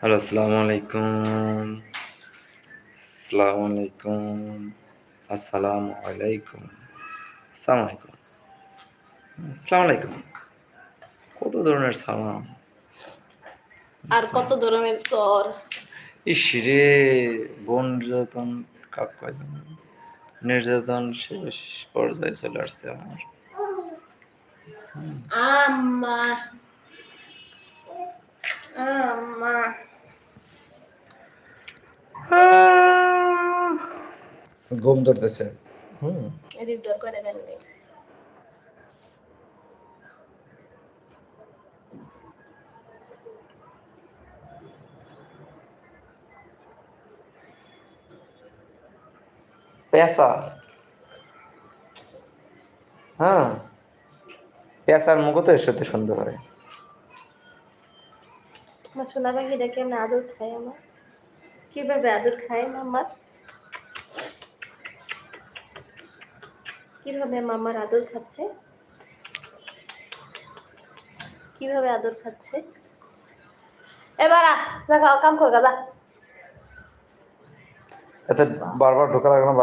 Hello আসসালামু আলাইকুম আসসালামু আলাইকুম আসসালামু আলাইকুম আসসালামু আলাইকুম আসসালামু আলাইকুম কত ধরনের সালাম? আর কত ধরনের চর ইস রে বোন নির্যাতন কাক কয় নির্যাতন শেষ পর্যায়ে চলে আসছে আমার। আম্মা আম্মা ঘুম ধরতেছে। হুম। পেঁচা। হ্যাঁ। মুখও তো এর সাথে সুন্দর হয়। আমার সোনা পাখিটা কেমন আদর খায় আমার। কীভাবে আদর খায় মামার কীভাবে মামার আদর খাচ্ছে? কীভাবে আদর খাচ্ছে? এবার কাম কর দাদা এতে বারবার ঢোকা লাগে না